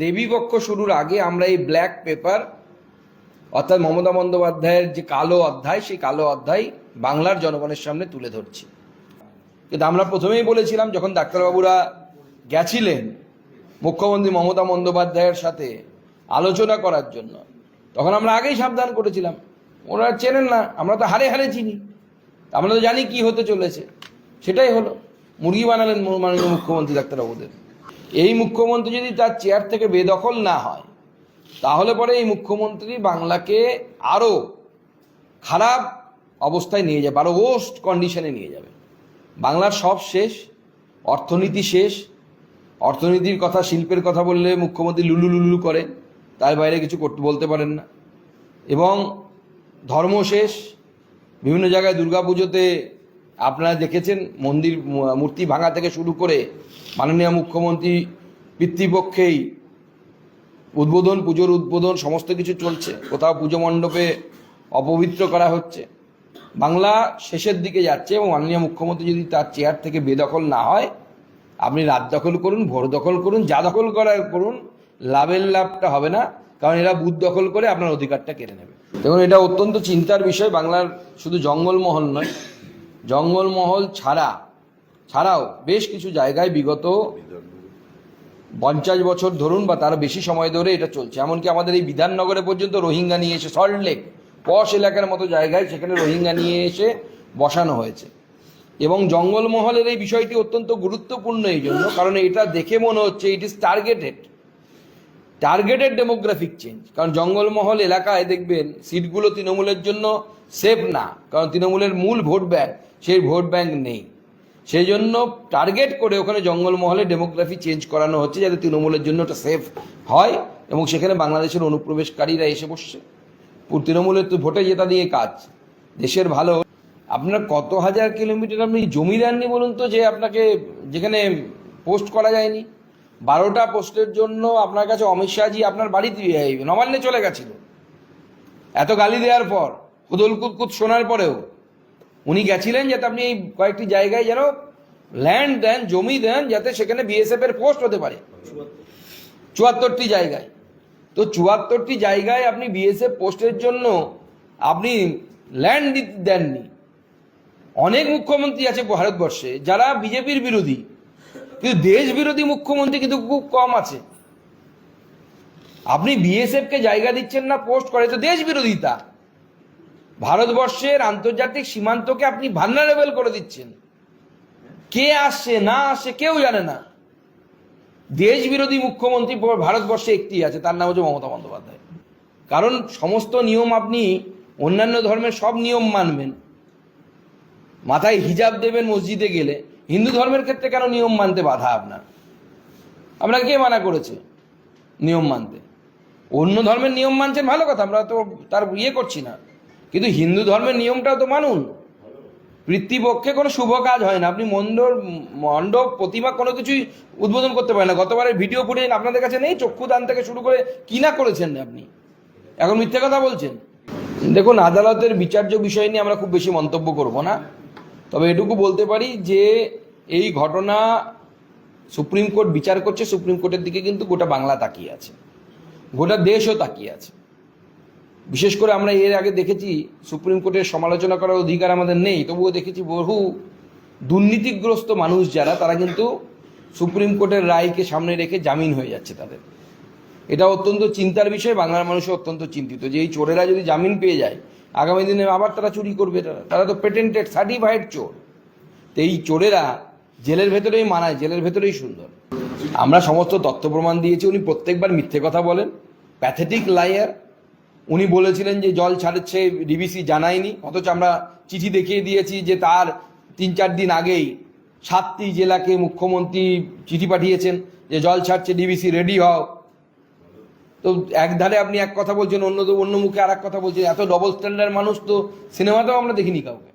দেবীপক্ষ শুরুর আগে আমরা এই ব্ল্যাক পেপার, অর্থাৎ মমতা বন্দ্যোপাধ্যায়ের যে কালো অধ্যায়, সেই কালো অধ্যায় বাংলার জনগণের সামনে তুলে ধরছি। কিন্তু আমরা প্রথমেই বলেছিলাম, যখন ডাক্তারবাবুরা গেছিলেন মুখ্যমন্ত্রী মমতা বন্দ্যোপাধ্যায়ের সাথে আলোচনা করার জন্য, তখন আমরা আগেই সাবধান করেছিলাম। ওরা চেনেন না, আমরা তো হারে হারে চিনি। আমরা তো জানি কি হতে চলেছে। সেটাই হলো, মুরগি বানালেন মাননীয় মুখ্যমন্ত্রী ডাক্তারবাবুদের। এই মুখ্যমন্ত্রী যদি তার চেয়ার থেকে বেদখল না হয়, তাহলে পরে এই মুখ্যমন্ত্রী বাংলাকে আরও খারাপ অবস্থায় নিয়ে যাবে আরও ওস্ট কন্ডিশনে নিয়ে যাবে। বাংলার সব শেষ, অর্থনীতি শেষ, অর্থনীতির কথা, শিল্পের কথা বললে মুখ্যমন্ত্রী লুলু লুলু করে, তার বাইরে কিছু করতে, বলতে পারেন না। এবং ধর্ম শেষ, বিভিন্ন জায়গায় দুর্গাপুজোতে আপনারা দেখেছেন মন্দির মূর্তি ভাঙা থেকে শুরু করে মাননীয় মুখ্যমন্ত্রী পিতৃপক্ষেই উদ্বোধন, পুজোর উদ্বোধন, সমস্ত কিছু চলছে। কোথাও পুজো মণ্ডপে অপবিত্র করা হচ্ছে। বাংলা শেষের দিকে যাচ্ছে এবং মাননীয় মুখ্যমন্ত্রী যদি তার চেয়ার থেকে বেদখল না হয়, আপনি রাত দখল করুন, ভোর দখল করুন, যা দখল করার করুন, লাভের লাভটা হবে না, কারণ এরা বুথ দখল করে আপনার অধিকারটা কেড়ে নেবে। দেখুন, এটা অত্যন্ত চিন্তার বিষয়, বাংলার শুধু জঙ্গলমহল নয় জঙ্গলমহল ছাড়া, ছাড়াও বেশ কিছু জায়গায় বিগত পঞ্চাশ বছর ধরুন বা তার বেশি সময় ধরে এটা চলছে। এমনকি আমাদের এই বিধাননগরে পর্যন্ত রোহিঙ্গা নিয়ে এসে সল্টলেক পশ এলাকার মতো জায়গায় সেখানে রোহিঙ্গা নিয়ে এসে বসানো হয়েছে। এবং জঙ্গলমহলের এই বিষয়টি অত্যন্ত গুরুত্বপূর্ণ এই জন্য কারণ এটা দেখে মনে হচ্ছে it is targeted targeted demographic change কারণ জঙ্গলমহল এলাকায় দেখবেন সিটগুলো তৃণমূলের জন্য সেফ না। কারণ তৃণমূলের মূল ভোট ব্যাংক, সেই ভোট ব্যাংক নেই। সেই জন্য টার্গেট করে ওখানে জঙ্গলমহলে ডেমোগ্রাফি চেঞ্জ করানো হচ্ছে যাতে তৃণমূলের জন্য ওটা সেফ হয় এবং সেখানে বাংলাদেশের অনুপ্রবেশকারীরা এসে বসছে। তৃণমূলের তো ভোটে জেতা দিয়ে কাজ। দেশের ভালো আপনার কত হাজার কিলোমিটার আপনি জমি দেননি বলুন তো যে আপনাকে যেখানে পোস্ট করা যায়নি? বারোটা পোস্টের জন্য আপনার কাছে অমিত শাহজি আপনার বাড়িতে নবান্নে চলে গেছিল। এত গালি দেওয়ার পর হুদল কুতকুত শোনার পরেও উনি গেছিলেন যাতে আপনি এই কয়েকটি জায়গায় যেন ল্যান্ড দেন, জমি দেন, যাতে সেখানে বিএসএফ এর পোস্ট হতে পারে। চুয়াত্তরটি জায়গায়। তো চুয়াত্তরটি জায়গায় আপনি বিএসএফ পোস্টের জন্য আপনি ল্যান্ড দেননি। অনেক মুখ্যমন্ত্রী আছে ভারতবর্ষে যারা বিজেপির বিরোধী। কিন্তু দেশ বিরোধী মুখ্যমন্ত্রী কিন্তু খুব কম আছে। আপনি বিএসএফ কে জায়গা দিচ্ছেন না, পোস্ট করে, তো দেশ বিরোধিতা ভারতবর্ষের আন্তর্জাতিক সীমান্তকে আপনি ভান্নারেবল করে দিচ্ছেন। কে আসছে, না আসে কেউ জানে না। দেশ বিরোধী মুখ্যমন্ত্রী ভারতবর্ষে একটি আছে, তার নাম হচ্ছে মমতা বন্দ্যোপাধ্যায়। কারণ সমস্ত নিয়ম আপনি অন্যান্য ধর্মের সব নিয়ম মানবেন। মাথায় হিজাব দেবেন মসজিদে গেলে। হিন্দু ধর্মের ক্ষেত্রে কেন নিয়ম মানতে বাধা আপনার? আপনাকে কে মানা করেছে নিয়ম মানতে? অন্য ধর্মের নিয়ম মানছেন ভালো কথা, আমরা তো তার ইয়ে করছি না। কিন্তু হিন্দু ধর্মের নিয়মটাও তো মানুন। পিতৃপক্ষে কোনো শুভ কাজ হয় না। আপনি মন্ডর মণ্ডপ, প্রতিমা কোনো কিছুই উদ্বোধন করতে পারেন না। গতবারের ভিডিও ফুটেজ আপনাদের কাছে নেই? চক্ষু দান থেকে শুরু করে কি না করেছেন আপনি? এখন মিথ্যে কথা বলছেন। দেখুন, আদালতের বিচার্য বিষয় নিয়ে আমরা খুব বেশি মন্তব্য করব না। তবে এটুকু বলতে পারি যে এই ঘটনা সুপ্রিম কোর্ট বিচার করছে, সুপ্রিম কোর্টের দিকে কিন্তু গোটা বাংলা তাকিয়ে আছে। গোটা দেশও তাকিয়ে আছে। বিশেষ করে আমরা এর আগে দেখেছি, সুপ্রিম কোর্টের সমালোচনা করার অধিকার আমাদের নেই, তবুও দেখেছি বহু দুর্নীতিগ্রস্ত মানুষ যারা, তারা কিন্তু সুপ্রিম কোর্টের রায়কে সামনে রেখে জামিন হয়ে যাচ্ছে তাদের। এটা অত্যন্ত চিন্তার বিষয়, বাংলার মানুষও অত্যন্ত চিন্তিত যে এই চোরেরা যদি জামিন পেয়ে যায় আগামী দিনে আবার তারা চুরি করবে, তারা তারা তো পেটেন্টেড সার্টিফাইড চোর। তো এই চোরেরা জেলের ভেতরেই মানায়, জেলের ভেতরেই সুন্দর। আমরা সমস্ত তথ্য প্রমাণ দিয়েছি, উনি প্রত্যেকবার মিথ্যে কথা বলেন। প্যাথেটিক লায়ার উনি বলেছিলেন যে জল ছাড়ছে ডিবিসি জানায়নি। অথচ আমরা চিঠি দেখিয়ে দিয়েছি যে তার তিন চার দিন আগেই সাতটি জেলাকে মুখ্যমন্ত্রী চিঠি পাঠিয়েছেন যে জল ছাড়ছে ডিবিসি রেডি হও। তো এক ধারে আপনি এক কথা বলছেন, অন্য অন্য মুখে আর এক কথা বলছেন, এত ডবল স্ট্যান্ডার্ড মানুষ তো সিনেমাতেও আমরা দেখিনি কাউকে।